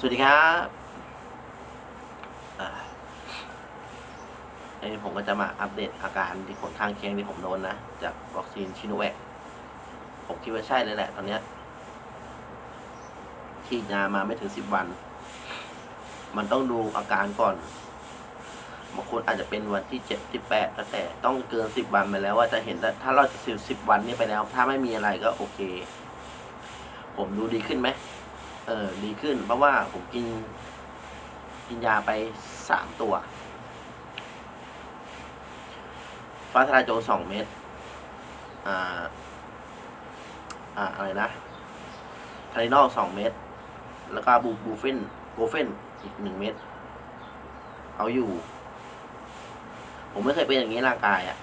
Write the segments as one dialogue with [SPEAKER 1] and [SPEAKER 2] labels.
[SPEAKER 1] สวัสดีครับอันนี้ผมก็จะมาอัปเดตอาการที่ผลข้างเคียงที่ผมโดนนะ จากวัคซีนชิโนแวคผมคิดว่าใช่เลยแหละ ตอนเนี้ยฉีดยามาไม่ถึงสิบวัน มันต้องดูอาการก่อนบางคนอาจจะเป็นวันที่เจ็ดที่แปดแล้วแต่ต้องเกินสิบวันไปแล้วว่าจะเห็นถ้าเราจะสิบสิบวันนี้ไปแล้ว ถ้าไม่มีอะไรก็โอเค ผมดูดีขึ้นไหม เออดีขึ้น เพราะว่าผมกิน กินยาไปสามตัว ฟ้าทลายโจรสองเม็ดอ่า อ่า อะไรนะทารินอลสองเม็ดแล้วก็บูบูเฟนโกเฟนอีกหนึ่งเม็ดเอาอยู่ ผมไม่เคยเป็นอย่างนี้ร่างกายอะ่ะ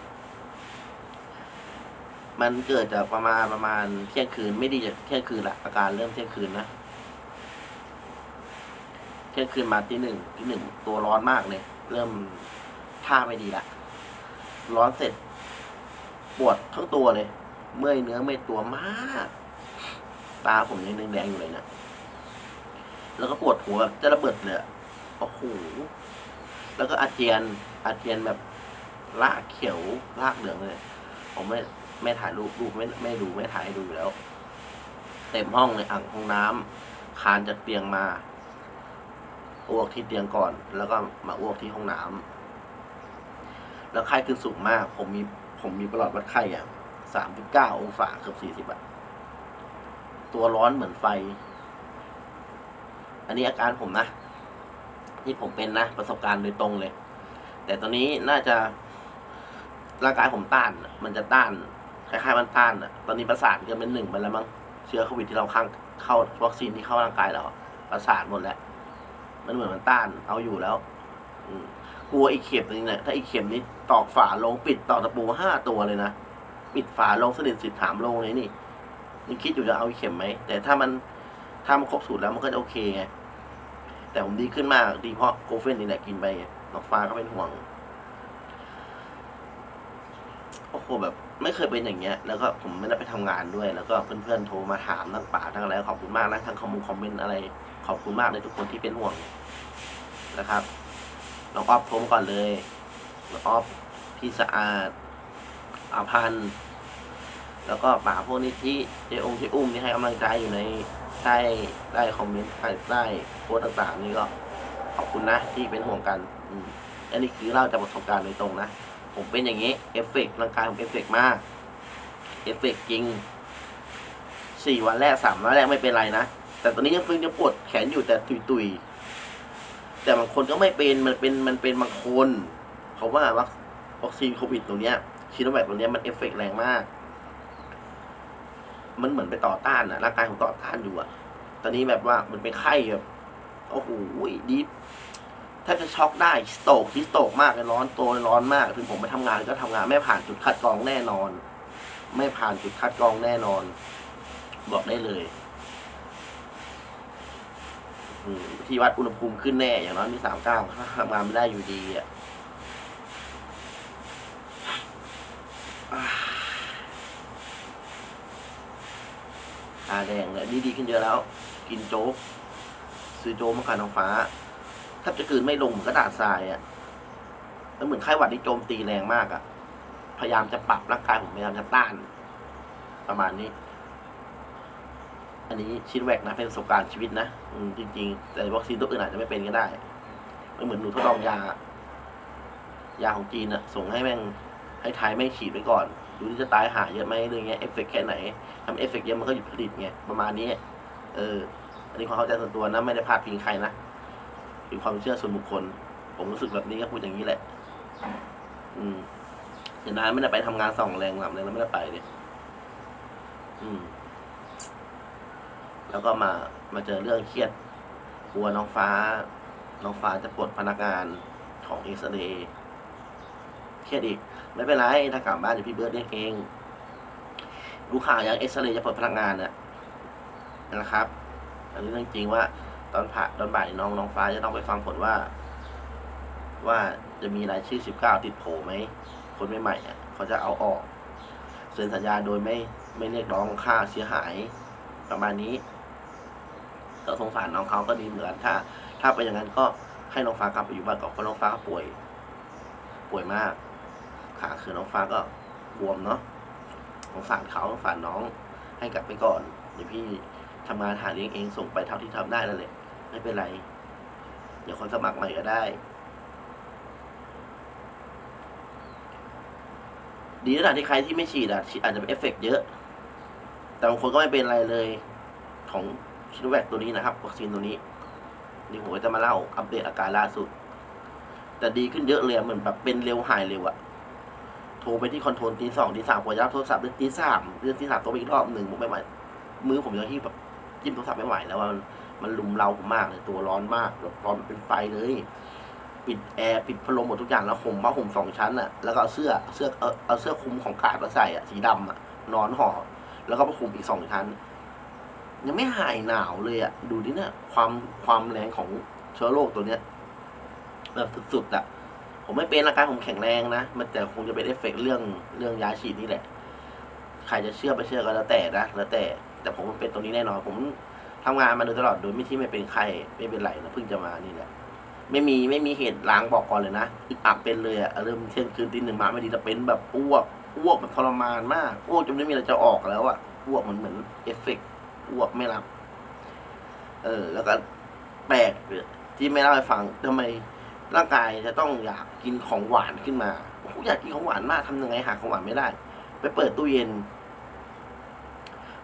[SPEAKER 1] มันเกิดจากประมาณประมาณเที่ยงคืนไม่ดีจากเที่ยงคืนละอาการเริ่มเที่ยงคืนนะ ที่ยงคืนมาที่หนึ่งที่หนึ่งตัวร้อนมากเลย เริ่มท่าไม่ดีละร้อนเสร็จ ปวดทั้งตัวเลย เมื่อยเนื้อเมื่อยตัวมาก ตาผมยังแดงๆอยู่เลยนะแล้วก็ปวดหัวแบบจะระเบิดเลยโอ้โหแล้วก็อาเจียน อาเจียนแบบลากเขียวลากเหลืองเลย ผมไม่ไม่ถ่ายรูปรูปไม่ไม่ดูไม่ถ่ายดูอยู่แล้ว เต็มห้องเลยอ่างห้องน้ำคานจากเตียงมา อ้วกที่เตียงก่อน แล้วก็มาอ้วกที่ห้องน้ำแล้วไข้ขึ้นสูงมาก ผมมีผมมีประหลอดวัดไข้อะสามสิบเก้าองศาเกือบสี่สิบอะตัวร้อนเหมือนไฟ อันนี้อาการผมนะ ที่ผมเป็นนะประสบการณ์โดยตรงเลย แต่ตอนนี้น่าจะร่างกายผมต้าน มันจะต้านคล้ายๆมันต้านอะ ตอนนี้ประสาทก็เป็นหนึ่งไปแล้วมั้งเชื้อโควิดที่เราข้างเข้าวัคซีนที่เข้าร่างกายเราประสาทหมดแล้ว มันเหมือนมันต้านเอาอยู่แล้วกลัวอีกเข็มนึงเนี่ยถ้าอีกเข็มนี้ตอกฝาลงปิดตอกตะปูห้าตัวเลยนะปิดฝาลงสนิทสิทธิ์ถามลงเลยนี่ยังคิดอยู่จะเอาอีกเข็มไหมแต่ถ้ามันถ้ามันครบสูตรแล้วมันก็จะโอเคไงแต่ผมดีขึ้นมากดีเพราะโกเฟนนี่แหละกินไปนองฟ้าเขาเป็นห่วงโอ้โหแบบ ไม่เคยเป็นอย่างเงี้ย แล้วก็ผมไม่ได้ไปทำงานด้วย แล้วก็เพื่อนๆโทรมาถามทั้งป่าทั้งอะไรขอบคุณมากนะทั้งคอมมงคอมเมนต์อะไร ขอบคุณมากเลยทุกคนที่เป็นห่วงนะครับน้องออฟโทรมาก่อนเลยน้องออฟพี่สะอาดอาพันธ์แล้วก็ป่าพวกนี้ที่เจองเจอุ้มที่ให้กำลังใจอยู่ในใต้ได้คอมเมนต์ใต้ใต้โพสต์ต่างๆ นี่ก็ขอบคุณนะที่เป็นห่วงกัน อันนี้คือเล่าจากประสบการณ์โดยตรงนะ ผมเป็นอย่างนี้เอฟเฟกต์ร่างกายผมเอฟเฟกต์มากเอฟเฟกต์จริงสี่วันแรกสามวันแรกไม่เป็นไรนะ แต่ตอนนี้ยังเพิ่งจะปวดแขนอยู่แต่ตุยๆแต่บางคนก็ไม่เป็นมันเป็นมันเป็นบางคนเขาว่าวัคซีนโควิดตรงเนี้ยชิโนแวคตรงเนี้ยมันเอฟเฟกต์แรงมาก มันเหมือนไปต่อต้านอะร่างกายผมต่อต้านอยู่อะตอนนี้แบบว่ามันเป็นไข้แบบโอ้โหดี แทบจะช็อกได้สโตกฮิสโตกมากเลยร้อนตัวร้อนมากถึงผมไปทำงานก็ทำงานไม่ผ่านจุดคัดกรองแน่นอน ไม่ผ่านจุดคัดกรองแน่นอน บอกได้เลยที่วัดอุณหภูมิขึ้นแน่อย่างน้อยมีสามเก้าทำงานไม่ได้อยู่ดีอะอาตาแดงเลยนี่ดีขึ้นเยอะแล้ว กินโจ๊กซื้อโจ๊กมาขายน้องฟ้า แทบจะกืนไม่ลงเหมือนกระดาษทรายอะแล้วเหมือนไข้หวัดที่โจมตีแรงมากอะ พยายามจะปรับร่างกายผมพยายามจะต้าน ประมาณนี้ อันนี้ชิดแวกนะเป็นประสบการณ์ชีวิตนะอืมจริง ๆ แต่วัคซีนตัวอื่นอาจจะไม่เป็นก็ได้ไม่เหมือนหนูทดลองยา ยาของจีนอะส่งให้แม่งให้ไทยแม่งฉีดไว้ก่อนดูที่จะตายหาเยอะไหมหรือไงเอฟเฟกแค่ไหนทำเอฟเฟกเยอะมันก็หยุดผลิตไงประมาณนี้ เออ อันนี้ความเข้าใจส่วนตัวนะ ไม่ได้พาดพิงใครนะ เป็นความเชื่อส่วนบุคคล ผมรู้สึกแบบนี้ก็พูดอย่างนี้แหละ อืมเดี๋ยวนานไม่ได้ไปทำงานสองแรงหลับเลยแล้วไม่ได้ไปเลยอืม แล้วก็มามาเจอเรื่องเครียดกลัวน้องฟ้า น้องฟ้าจะปลดพนักงานของเอ็กซเรย์เครียดอีก ไม่เป็นไรถ้ากลับบ้านเดี๋ยวพี่เบิร์ดเรียกเองรู้ข่าวยังเอ็กซเรย์จะปลดพนักงานน่ะนะครับ อันนี้เรื่องจริงว่า ตอนผ่าตอนบ่ายน้องน้องฟ้าจะต้องไปฟังผลว่า ว่าจะมีรายชื่อ19ติดโผไหมคนใหม่ๆอะเขาจะเอาออกเซ็นสัญญาโดยไม่ไม่เรียกร้องค่าเสียหายประมาณนี้ก็สงสารน้องเขาก็ดีเหมือนกันถ้า ถ้าเป็นอย่างนั้นก็ให้น้องฟ้ากลับไปอยู่บ้านก่อนเพราะน้องฟ้าป่วย ป่วยมากขาคือน้องฟ้าก็บวมเนาะสงสารเขาสงสารน้องให้กลับไปก่อนเดี๋ยวพี่ทำงานหาเลี้ยงเองส่งไปเท่าที่ทำได้นั่นแหละ ไม่เป็นไร เดี๋ยวคนสมัครใหม่ก็ได้ ดีแล้วล่ะที่ใครที่ไม่ฉีดอะฉีดอาจจะเป็นเอฟเฟกต์เยอะ แต่บางคนก็ไม่เป็นไรเลย ของชิโนแวคตัวนี้นะครับวัคซีนตัวนี้นี่ผมก็จะมาเล่าอัปเดตอาการล่าสุด แต่ดีขึ้นเยอะเลยเหมือนแบบเป็นเร็วหายเร็วอะโทรไปที่คอนโทรลตีสองตีสามกว่าจะรับโทรศัพท์ตีสามเรื่องตีสามตัวไปอีกรอบหนึ่งผมไม่ไหวมือผมยังที่แบบจิ้มโทรศัพท์ไม่ไหวแล้วว่ามัน มันลุมเราผมมากเลยตัวร้อนมากร้อนเป็นไฟเลย ปิดแอร์ปิดพัดลมหมดทุกอย่างแล้วห่มผ้าห่มสองชั้นอะแล้วก็เอาเสื้อเสื้อเอาเอาเสื้อคลุมของกาดมาใส่อะสีดำอะนอนห่อแล้วก็ผ้าคลุมอีกสองชั้น ยังไม่หายหนาวเลยอะดูดิเนี่ยความความแรงของเชื้อโรคตัวเนี้ยแบบสุดๆอะผมไม่เป็นร่ากายผมแข็งแรงนะ มันแต่คงจะเป็นเอฟเฟกต์เรื่องเรื่องยาฉีดนี่แหละ ใครจะเชื่อไปเชื่อก็แล้วแต่นะ แล้วแต่ แต่ผมมันเป็นตรงนี้แน่นอน ผม ทำงานมาโดยตลอดโดยไม่ที่ไม่เป็นไข้ไม่เป็นไรนะเพิ่งจะมานี่แหละ ไม่มีไม่มีเหตุล้างบอกก่อนเลยนะอึดอัดเป็นเลยอะเริ่มเที่ยงคืนตีหนึ่งมาไม่ดีแต่เป็นแบบอ้วกอ้วกแบบทรมานมากอ้วกจนไม่มีอะไรจะออกแล้วอะอ้วกเหมันเหมือนเอฟเฟกต์อ้วกไม่รับ เออ แล้วก็แปลกที่ไม่เล่าให้ฟังทำไมร่างกายจะต้องอยากกินของหวานขึ้นมาโอ้อยากกินของหวานมากทำยังไงหาของหวานไม่ได้ ไปเปิดตู้เย็น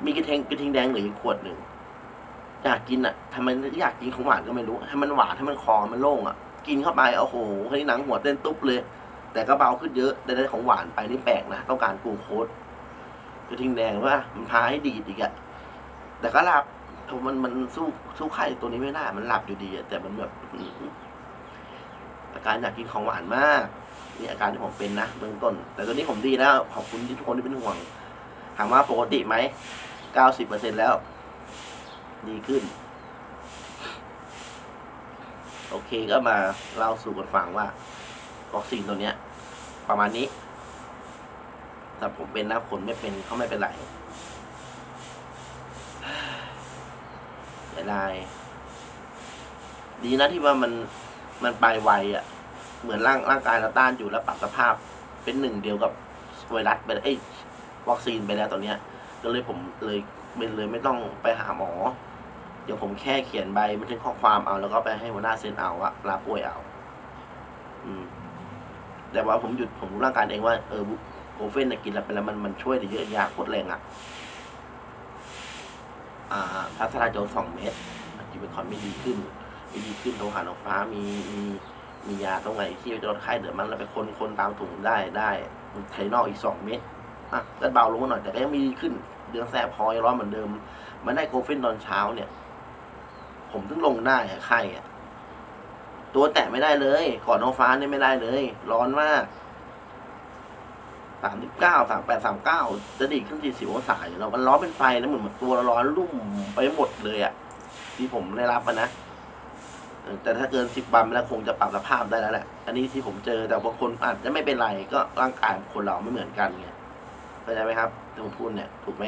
[SPEAKER 1] มีกระเทงกระเทงแดงเหลืออยู่ขวดหนึ่ง อยากกินอะทำไมอยากกินของหวานก็ไม่รู้ ให้มันหวานให้มันคอมันโล่งอะ กินเข้าไปโอ้โหให้หนังหัวเต้นตุ๊บเลย แต่ก็เบาขึ้นเยอะแต่ได้ของหวานไปนี่แปลกนะต้องการกลูโคสกระทิงแดงว่ามันพาให้ดีดอีกอะแต่ก็หลับมันมันสู้สู้ไข่ตัวนี้ไม่ได้มันหลับอยู่ดีอะแต่มันแบบอื้อหืออาการอยากกินของหวานมากนี่อาการที่ผมเป็นนะเบื้องต้น แต่ตอนนี้ผมดีแล้วขอบคุณที่ทุกคนที่เป็นห่วงถามว่าปกติไหมเก้าสิบเปอร์เซ็นแล้ว ดีขึ้น โอเคก็มาเล่าสู่กันฟังว่าวัคซีนตัวเนี้ย ประมาณนี้ แต่ผมเป็นนะคนไม่เป็นเขาไม่เป็นไรเสียดายดีนะที่ว่ามันมันไปไวอะ่ะ เหมือนร่างร่างกายเราต้านอยู่แล้วปรับสภาพ เป็นหนึ่งเดียวกับไวรัสไปเอ้วัคซีนไปแล้วตอนเนี้ย ก็เลยผมเลยเป็นเลยไม่ต้องไปหาหมอ เดี๋ยวผมแค่เขียนใบบันทึกข้อความเอาแล้วก็ไปให้หัวหน้าเซ็นเอาอะลาป่วยเอา อืม แต่ว่าผมหยุดผมรู้ร่างกายเองว่าเออโกเฟนน่ะกินแล้วไปแล้วมันมันช่วยได้เยอะยาโคตรแรงอะอ่าพัสราโจสองเม็ดจิเป็นคอนไม่ดีขึ้นไม่ดีขึ้นโทรหาน้องฟ้ามีมีมียาตรงไหนที่จะลดไข้เดือดมันเราไปคนคนตามถุงได้ได้ไทนอกอีกสองเม็ดอะก็เบาลงมาหน่อยแต่ก็ยังมีดีขึ้น เดือนแสบคอยังร้อนเหมือนเดิม มันได้โกเฟนตอนเช้าเนี่ย ผมถึงลงได้อะไข้อะตัวแตะไม่ได้เลย ก่อนน้องฟ้าเนี่ยไม่ได้เลย ร้อนมากสามสิบเก้าสามแปดสามเก้าจะดีขึ้นสี่สิบองศาอยู่แล้วมันร้อนเป็นไฟแล้วเหมือนตัวราร้อนรุ่มไปหมดเลยอะที่ผมได้รับนะแต่ถ้าเกินสิบวันแล้วคงจะปรับสภาพได้แล้วแหละ อันนี้ที่ผมเจอแต่บางคนอาจจะไม่เป็นไรก็ร่างกายคนเราไม่เหมือนกันไงเข้าใจไหมครับที่ผมพูดเนี่ยถูกไหม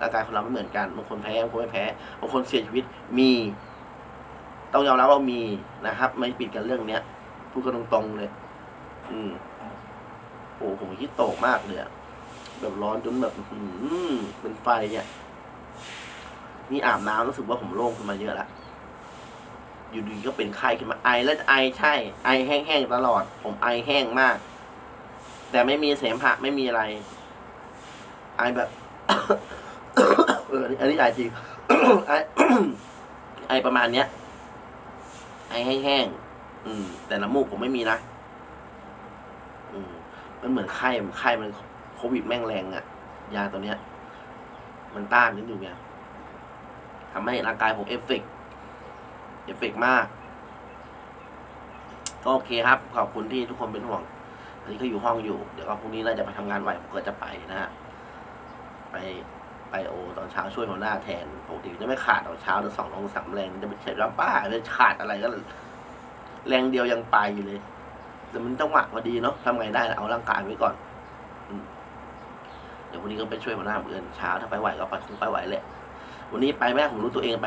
[SPEAKER 1] ร่างกายคนเราไม่เหมือนกันบางคนแพ้บางคนไม่แพ้บางคนเสียชีวิตมี ต้องยอมรับว่ามีนะครับ ไม่ปิดกันเรื่องเนี้ยพูดกันตรงๆเลย อืมโอ้ผมคิดโตกมากเลยอะแบบร้อนจนแบบอื้อหือเป็นไฟเนี่ยนี่อาบน้ำรู้สึกว่าผมโล่งขึ้นมาเยอะละอยู่ดีก็เป็นไข้ขึ้นมาไอแล้วไอใช่ ไอแห้งๆตลอด ผมไอแห้งมาก แต่ไม่มีเสมหะไม่มีอะไร ไอแบบ เอออันนี้ไอจริงไอไอประมาณเนี้ย ไอแห้งๆอืม แต่น้ำมูกผมไม่มีนะอืมมันเหมือนไข้มันไข้มันโควิดแม่งแรงอะยาตัวเนี้ย มันต้านนิดนึงไงทำให้ร่างกายผมเอฟเฟกต์เอฟเฟกต์มาก ก็โอเคครับ ขอบคุณที่ทุกคนเป็นห่วง อันนี้ก็อยู่ห้องอยู่ เดี๋ยวก็พรุ่งนี้น่าจะไปทำงานไหวผมก็จะไปนะฮะ ไป ไปโอตอนเช้าช่วยหัวหน้าแทนปกติจะไม่ขาดตอนเช้าแต่สองลงสามแรงจะไปเฉยว่าป้าจะขาดอะไรก็แรงเดียวยังไปอยู่เลย แต่มันจังหวะพอดีเนาะทำไงได้เอาร่างกายไว้ก่อนเดี๋ยววันนี้ก็ไปช่วยหัวหน้าเอื่นเช้าถ้าไปไหวก็ไปคงไปไหวแหละวันนี้ไปแม่ผมรู้ตัวเองไป